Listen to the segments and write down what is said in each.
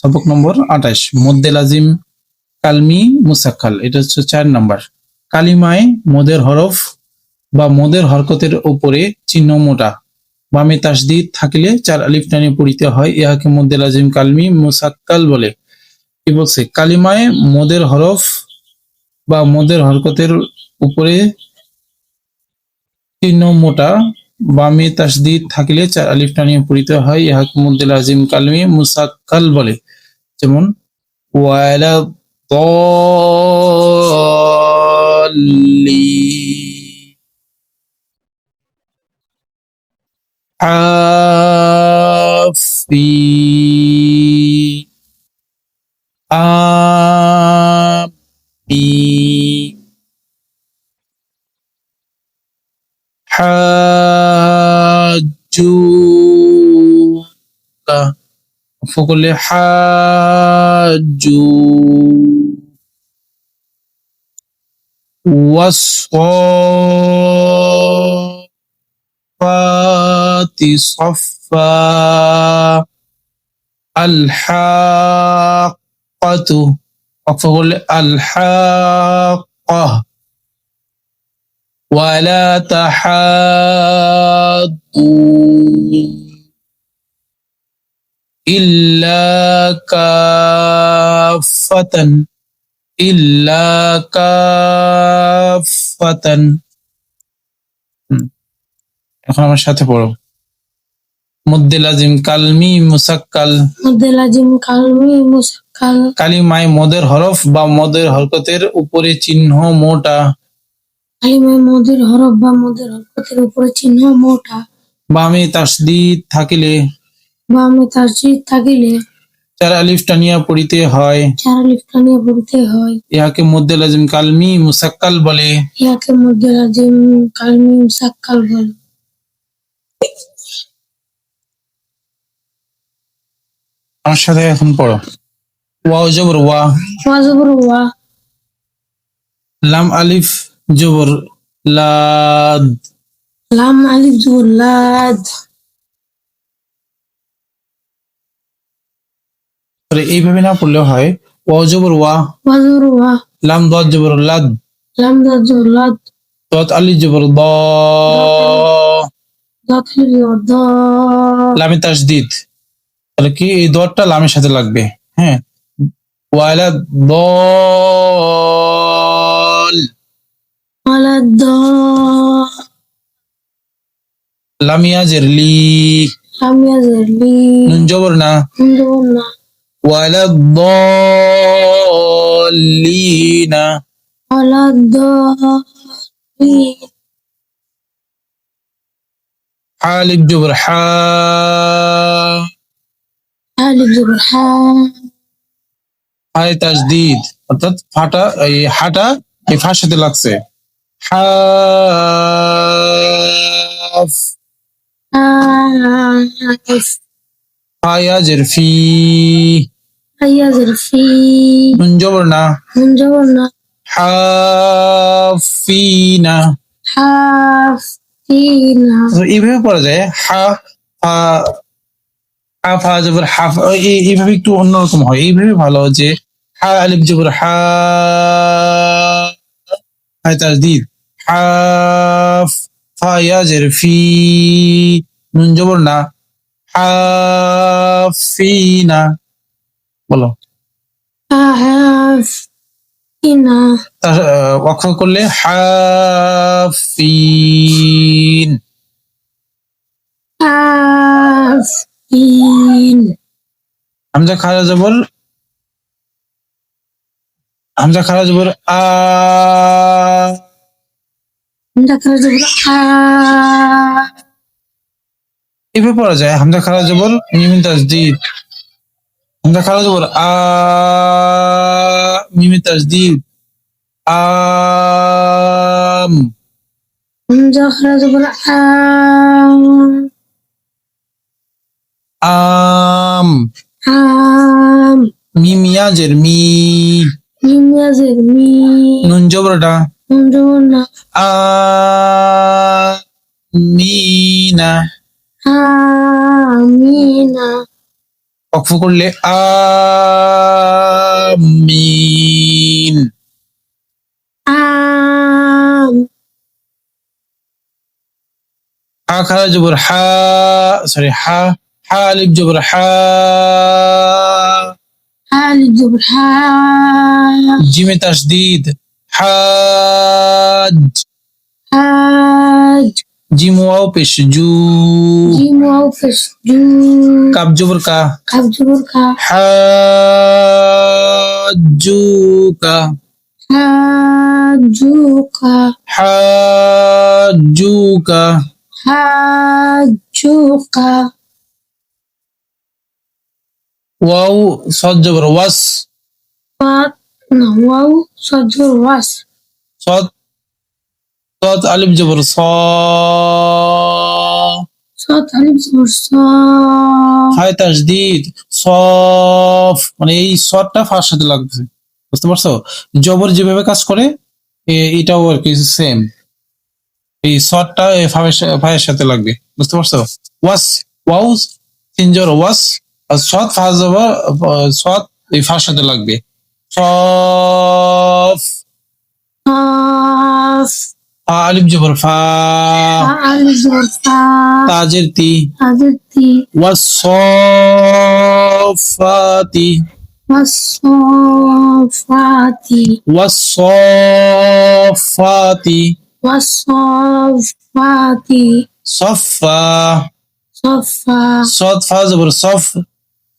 সবক নম্বর আঠাশ মদ্দে লাজিম কালমি মুসাক্কাল, এটা হচ্ছে চার নাম্বার। কালিমায় মদের হরফ বা মদের হরকতের উপরে চিহ্ন মোটা। বামে তাসদিদ থাকলে চার আলিফ টানে পড়িতে হয়, ইহাকে মদ্দে লাজিম কালমি মুসাক্কাল বলে। কি বলছে? কালিমায় মদের হরফ বা মদের হরকতের উপরে চিহ্ন মোটা, বামে তাসদিদ থাকলে চার আলিফ টানিয়ে পড়িতে হয়, ইহাকে মদ্দে লাজিম কালমি মুসাক্কাল বলে। যেমন ওয়ালা ضالين عافي فقل حاجوك والصفات صفا الحاقة فقل الحاقة ولا تحاضون إلا كافة ইল্লা কাফাতান হুম। এখন আমার সাথে পড়ো মদ্দে লাজিম কালমি মুসাক্কাল মধ্যে লাজিম কালমি মুসাক্কাল কালিমায় মদের হরফ বা মদের হরকতের উপরে চিহ্ন মোটা কালিমায় মদের হরফ বা মদের হরকতের উপরে চিহ্ন মোটা বামে তাসদিদ থাকিলে বা আমি তাসজিদ থাকিলে চার আলিফ টানিয়া পড়িতে হয় চার আলিফ টানিয়ে পড়তে হয় ইহাকে মদ্দে লাজিম কালমি মুসাক্কাল বলে। ইয়াকে মধ্যে লাজিম কালমি মুসাক্কাল বলে। আমার সাথে এখন পড়ো। ওয়াও জবর ওয়া। ওয়াজবর ওয়া। লাম আলিফ জবর লাদ। লাম আলিফ জুলাদ পরে এইভাবে না পড়লে হয় ওয়াও জবর ওয়া ওয়াজবর ওয়া লাম দত জবর লাদ লাম দাদ জুলাদ দত আলি জবর দ দাত আলিফ দ। লামে তাসদিদ তাহলে কি এই দতটা লামের সাথে লাগবে? হ্যাঁ ওয়ালা দল ওয়ালাদ দ লামিয়া জেরলি লাম ইয়াজলি নুন জবর না নুন না। ওয়ালা দলিনা ওয়ালাদ দ আলিফ জবর হা আলিফ জবর হা হায় তাসদিদ অর্থাৎ ফাটা এই হাটা এই ফার সাথে লাগছে। হাফ। আলিফ হায়া জেরফি। ইয়াজের জবর না নুন জবর না হাফিনা হাফিনা তো এইভাবে পড়া যায় হা হা ফা জবর হাফ এই- এইভাবে একটু অন্যরকম হয়। এইভাবে ভালো যে হা আলিফ জবর হা হায় তাসদিদ হাফ ফা ইয়া জের ফি নুন জবর না। হাফিনা বলো। করলে হাফিন। হামজা খারা জবর হামজা খারা জবর আ। দেখা যাবে আ। এভাবে পড়া যায়। হামজা খারা জবর মিমিন তাসদিদ হামজা খারা জবর আ মিমিন তাসদিদ আম দেখা যাবে আম আম আম মিম ইয়াজের মি মিমিয়াজের মি নুন জবরটা নুন জবর না আ মিনা আমিনা অক্ষ করলে আমিন। আম। হা খারা জবর হা সরি হা হা আলিফ জবর হা আলিফ জবর হা। জিমে তাসদিদ হাজ। হাজ। জিম ওয়াও পেশ জু জিম ওয়াও ফেস জু কাব জবর কা কাব জবর কা হাজুকা হাজুকা হাজুকা হাজুকা ওয়াও সদ জবর ওয়াস পাত না ওয়াও আলিফ জবর স। সত আলিফ জবর স। হায় তাসদিদ সফ মানে এই সদটা ফার সাথে লাগছে বুঝতে পারছ? জবর যেভাবে কাজ করে এটাও আর কি সেম এই সদটা এ ফায়ের সাথে লাগবে। বুঝতে পারছ? ওয়াস সিনজর ওয়াস আর সদ ফা জবর আহ, এই ফার সাথে লাগবে। সফ। আলিফ জবর ফা। আলিফ জবর ফা। তাজের তি। তাজের তি। ওয়াসফাতি। ওয়াসফাতি। ওয়াসফাতি। ওয়াসফাতি। সফা। সফা। সদফা জবর সফ।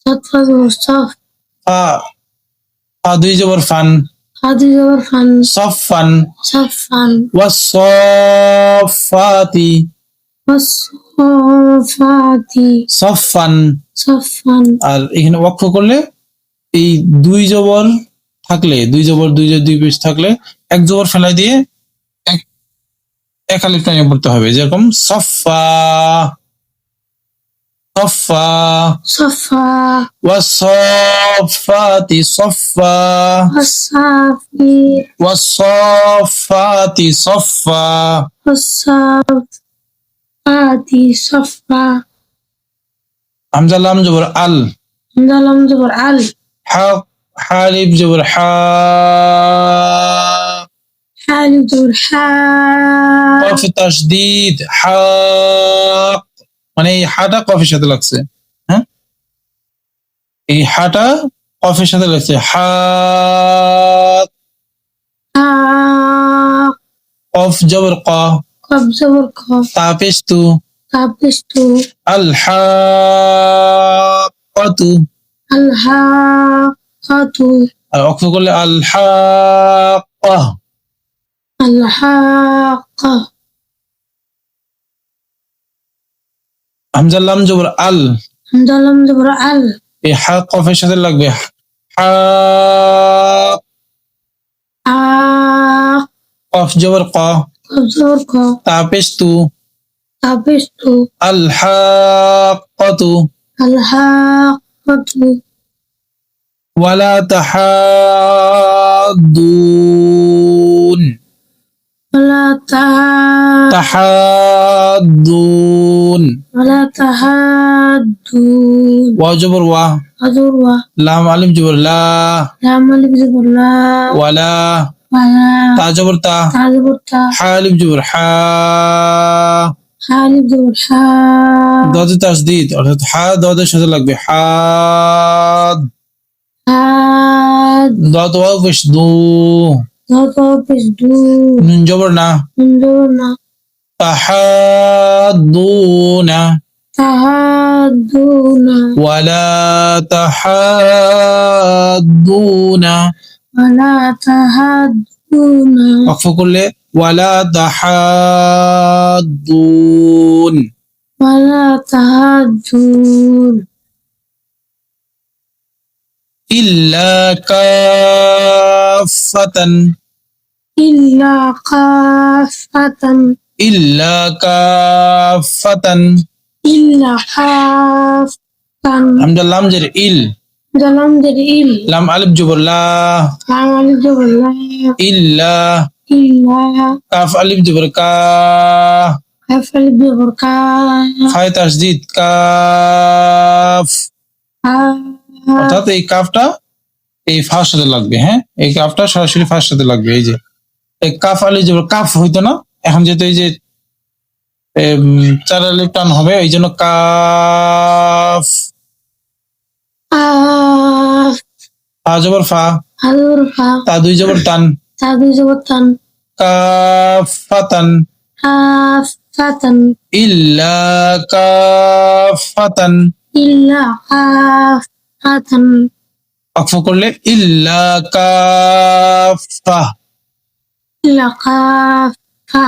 সদফা জবর সফ। ফা। দুই জবর হাদি জবর ফান صفا সাফান والصفات ওয়াসফাতি صفا সাফান আর এখানে অক্ষ করলে এই দুই জবর থাকলে দুই জবর দুই জবর দুই পেশ থাকলে এক জবর ফেলাই দিয়ে এক এক আলিফ টানিয়ে পড়তে হবে যেরকম সফা صفا. صفا. والصافات صفا. والصافات صفا. والصافات صفا. حمزة لام جبر ال. حمزة لام جبر ال. حق حالب جبر ح حالب جبر ح قاف تشديد حق মানে এই হাটা কফির সাথে লাগছে হ্যাঁ? এই হাটা কফের সাথে লাগছে হা কফ জবর ক। কফ জবর ক। তাপেশ তু তাপেশ তু। আলহা কতু আলহা কতু আর অক্ষ করলে আলহা আলহা همزه اللام جبر ال همزه اللام جبر ال بحق وفي شد لك بحق حق قف جبر قا قف جبر قا تعبش تو تعبش تو الحق تو ولا تحادون ولا تحاضون ولا تها تحاضون ولا تهادون وجبر و أذروا لام ألف جبر لا لا ملك زبر لا ولا ولا تا جبر تا تعذبر تا حالف جبر حا حالب زبر حا দাদু তাসদিদ অর্থাৎ হা দাদের সাথে লাগবে হাদ حاد দাদ ওয়াও পেশ দু ضغط بسدو নুন জবর না انظرنا তাহাদুনা تهادونا ولا تحاضون ولا تهادونا وقف كل ولا تحاضون ولا تهادون إلا كافة إلا قافة إلا كافة إلا قافة الحمد لله لام جر إل dalam dari il لام ألف جبر لا amal jabala إلا illa كاف ألف جبر كا hafal bi burka خاء تشديد كاف অর্থাৎ এই কাফটা এই ফার সাথে লাগবে হ্যাঁ এই কাফটা সরাসরি ফার সাথে লাগবে এই যে এই কাফ আলি যে কাফ হইতো না? এখন যেহেতু এই যে চার আলিফ টান হবে এই জন্য কাফ। ফা। জবর ফা। তা দুই জবর টান। তা দুই জবর তান কাফ ফাতান কাফ ফাতান ইল্লা কাফ ফাতান ইল্লা কাফ ফাতান অক্ষ করলে ইল্লা কাফা ইল্লা কাফ ফা